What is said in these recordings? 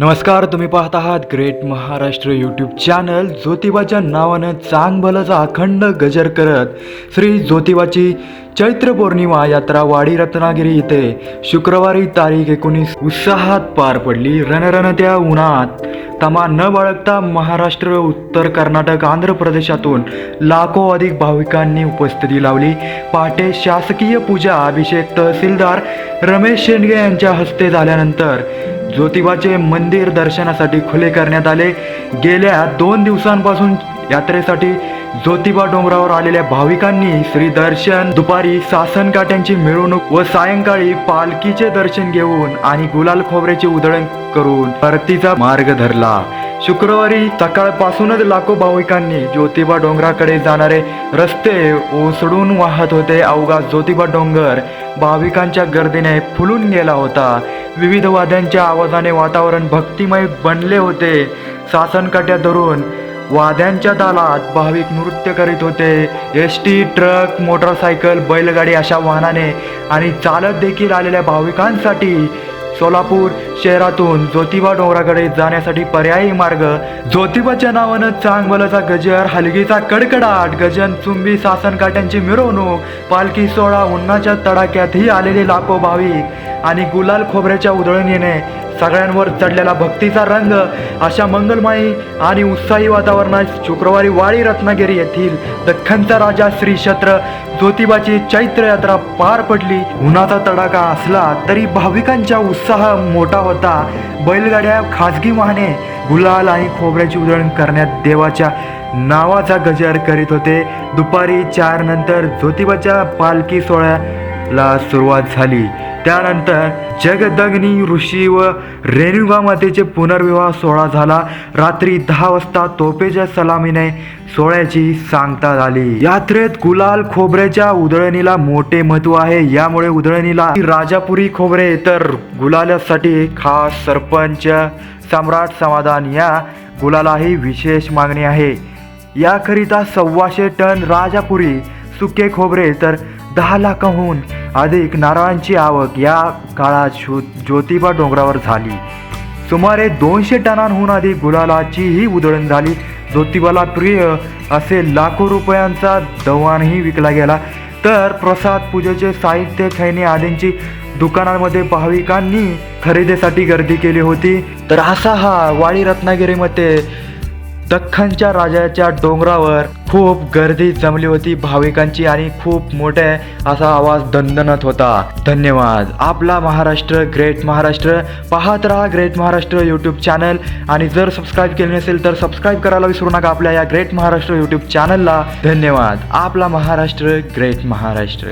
नमस्कार तुम्ही पाहत आहात ग्रेट महाराष्ट्र यूट्यूब चॅनल ज्योतिबाच्या नावानं चांगभलाचा अखंड गजर करत श्री ज्योतिबाची चैत्र पौर्णिमा यात्रा वाडी रत्नागिरी इथे शुक्रवारी तारीख एकोणीस उत्साहात पार पडली. रणरणत्या उन्हात. तमा न बाळगता महाराष्ट्र उत्तर कर्नाटक आंध्र प्रदेशातून लाखो अधिक भाविकांनी उपस्थिती लावली. पहाटे शासकीय पूजा अभिषेक तहसीलदार रमेश शेंडगे यांच्या हस्ते झाल्यानंतर ज्योतिबाचे मंदिर दर्शनासाठी खुले करण्यात आले. गेल्या दोन दिवसांपासून यात्रेसाठी ज्योतिबा डोंगरावर आलेल्या भाविकांनी श्री दर्शन दुपारी सासनकाठ्यांची मिरवणूक व सायंकाळी पालखीचे दर्शन घेऊन आणि गुलाल खोबऱ्याचे उधळण करून परतीचा मार्ग धरला. शुक्रवारी सकाळपासूनच लाखो भाविकांनी ज्योतिबा डोंगराकडे जाणारे रस्ते ओसडून वाहत होते. अवघा ज्योतिबा डोंगर भाविकांच्या गर्दीने फुलून गेला होता. विविध वाद्यांच्या आवाजाने वातावरण भक्तिमय बनले होते. सासनकाट्या धरून वाद्यांच्या तालात भाविक नृत्य करीत होते. एस टी ट्रक मोटरसायकल बैलगाडी अशा वाहनाने आणि चालत देखील आलेल्या भाविकांसाठी सोलापूर शहरातून ज्योतिबा डोंगराकडे जाण्यासाठी पर्यायी मार्ग. ज्योतिबाच्या नावानं चांगबलाचा गजर हलगीचा कडकडाट गजन चुंबी सासनकाट्यांची मिरवणूक पालखी सोहळा उन्हाच्या तडाक्यातही आलेले लाखो भाविक आणि गुलाल खोबऱ्याच्या उधळण येणे सगळ्यांवर चढलेला भक्तीचा रंग अशा मंगलमयी आणि उत्साही वातावरणात शुक्रवारी वाळी रत्नागिरी येथील दख्खनचा राजा श्री छत्र ज्योतिबाची चैत्र यात्रा पार पडली. उन्हाचा तडाखा असला तरी भाविकांचा उत्साह मोठा होता. बैलगाड्या खाजगी वाहने गुलाल आणि खोबऱ्याची उधळण करण्यात देवाच्या नावाचा गजर करीत होते. दुपारी चार नंतर ज्योतिबाच्या पालखी ला सुरुवात झाली. त्यानंतर जगदग्नी ऋषी व रेणुगा मातेचे पुनर्विवाह सोहळा झाला. रात्री दहा वाजता तोपेच्या सलामीने सोहळ्याची सांगता झाली. यात्रेत गुलाल खोबऱ्याच्या उधळणीला मोठे महत्त्व आहे. यामुळे उधळणीला राजापुरी खोबरे तर गुलालासाठी खास सरपंच सम्राट समाधान या गुलालाही विशेष मागणी आहे. याकरिता सव्वाशे टन राजापुरी सुके खोबरे तर दहा लाखाहून अधिक नारळांची आवक या काळात शो ज्योतिबा डोंगरावर झाली. सुमारे दोनशे टनांहून अधिक गुलालाची ही उधळण झाली. ज्योतिबाला प्रिय असे लाखो रुपयांचा दवानही विकला गेला. तर प्रसाद पूजेचे साहित्य खैनी आदींची दुकानांमध्ये भाविकांनी खरेदीसाठी गर्दी केली होती. तर असा हा वाळी रत्नागिरीमध्ये दख्खनच्या राजाच्या डोंगरावर खूप गर्दी जमली होती भाविकांची आणि खूप मोठे असा आवाज दणदणत होता. धन्यवाद. आपला महाराष्ट्र ग्रेट महाराष्ट्र. पाहत राहा ग्रेट महाराष्ट्र यूट्यूब चॅनल आणि जर सबस्क्राईब केले नसेल तर सबस्क्राईब करायला विसरू नका आपल्या या ग्रेट महाराष्ट्र यूट्यूब चॅनलला धन्यवाद. आपला महाराष्ट्र ग्रेट महाराष्ट्र.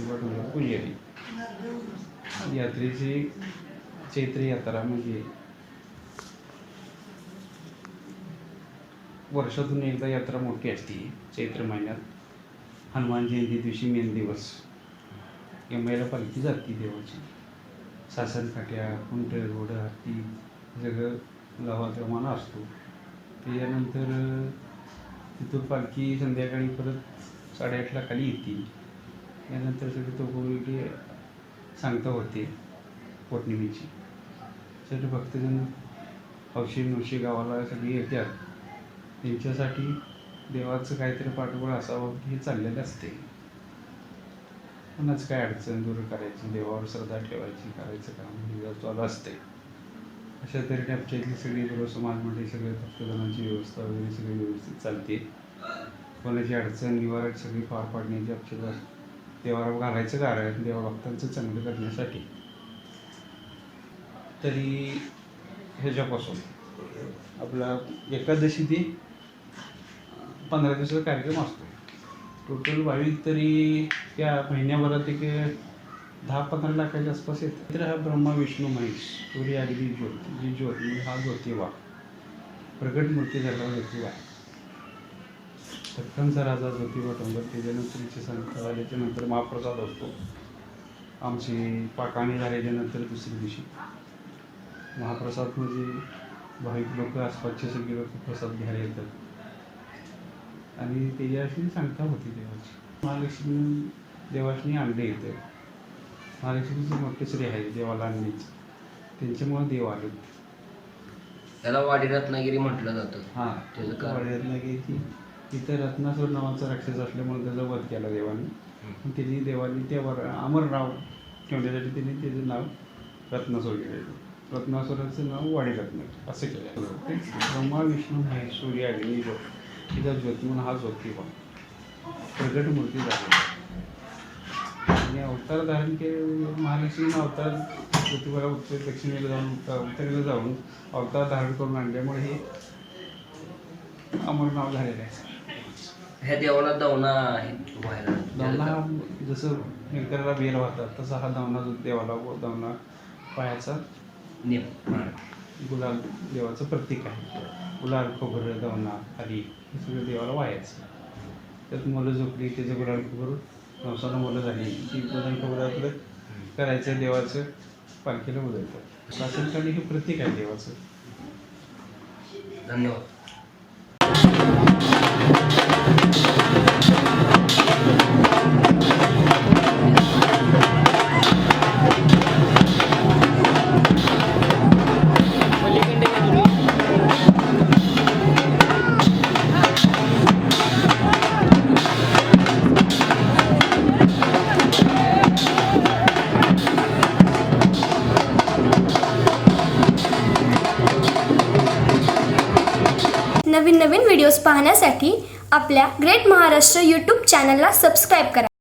आधी ज्योतिबा यात्रेची चैत्र यात्रा म्हणजे वर्षातून एकदा यात्रा मोठी असते. चैत्र महिन्यात हनुमान जयंती दिवशी मेन दिवस. एमआयला पालखी जाते देवाची. सासन काट्या कुंट घोडं हत्ती सगळं गावाप्रमाणे असतो. त्याच्यानंतर तिथून पालखी संध्याकाळी परत साडेआठला खाली येते यानंतर तो चौकोटी सांगता होते पौर्णिमेची. सगळे भक्तजन हौशी नवशी गावाला सगळी येतात. त्यांच्यासाठी देवाचं काहीतरी पाठबळ असावं हे चाललेलं असते. कोणाच काय अडचण दूर करायची देवावर श्रद्धा ठेवायची करायचं काम चालू असते. अशा तऱ्हेने आमच्या इथली सगळी गुरु समाजमध्ये सगळे भक्तजनांची व्यवस्था वगैरे सगळी व्यवस्थित चालते. कोणाची अडचण निवारक सगळी पार पाडण्याची आमच्या देवाला घालायचं कारण देवा भक्तांचं चांगलं करण्यासाठी. तरी ह्याच्यापासून. आपला एकादशी ते पंधरा दिवसाचा कार्यक्रम असतो. टोटल भाविक तरी त्या महिन्याभरात एक दहा पंधरा लाखाच्या आसपास येतात तर हा ब्रह्मा विष्णू महेश सूर्य अगदी ज्योत जी ज्योत हा ज्योतिबा. प्रकट मूर्ती झाला ज्योतिबा. दख्खनचा राजा ज्योतिबा त्याच्यानंतर तिचे संत झाल्याच्यानंतर महाप्रसाद असतो. आमची पाकाणी झाल्याच्यानंतर दुसऱ्या दिवशी. महाप्रसाद म्हणजे भाविक लोक आसपासचे सगळे लोक प्रसाद घ्यायला येतात. आणि त्याच्याशी सांगता होती देवाची. महालक्ष्मी देवाशी आणले येतं महालक्ष्मीचं मोठे श्री आहे देवाला आणण्याचं त्यांच्यामुळे देव आले. त्याला वाडी रत्नागिरी म्हटलं जातं. हां त्याचं की ती तिथं रत्नासूर नावाचा राक्षस असल्यामुळे त्याचा वध केला देवाने. त्यांनी देवाने त्यावर अमर नाव ठेवण्यासाठी त्यांनी त्याचं नाव रत्नासूर केलं रत्नासुराचं नाव वाडीरत्न असं केलं ब्रह्मा विष्णू महेश्वरी अग्नी ज्योत तिचा ज्योती म्हणून हा ज्योतिबा प्रगट मूर्ती झाली. आणि अवतार धारण केले महालक्ष्मीनं अवतार ज्योतिबाला उत्तर दक्षिणेला जाऊन उत्तर- उत्तरेला जाऊन अवतार धारण करून आणल्यामुळे हे अमर नाव झालेलं आहे. ह्या देवाला दवना आहे. व्हायला दवना जसं व्यंकराला बेल वाहतात तसा हा दवना देवाला व दवना पायाचा नेम. गुलाल देवाचं प्रतीक आहे. गुलाल खोबरं दवना हरी हे सगळं देवाला वाहायचं. त्यात मुलं झोपली त्याचं गुलाल खोबरं नवसानं मुलं झाली. ती गुलाल खोबरं आपलं करायचं देवाचं पालखीला उदयतात शासनकाली हे प्रतीक आहे देवाचं. धन्यवाद. व्हिडिओज पाहण्यासाठी आपल्या ग्रेट महाराष्ट्र यूट्यूब चॅनलला सबस्क्राईब करा.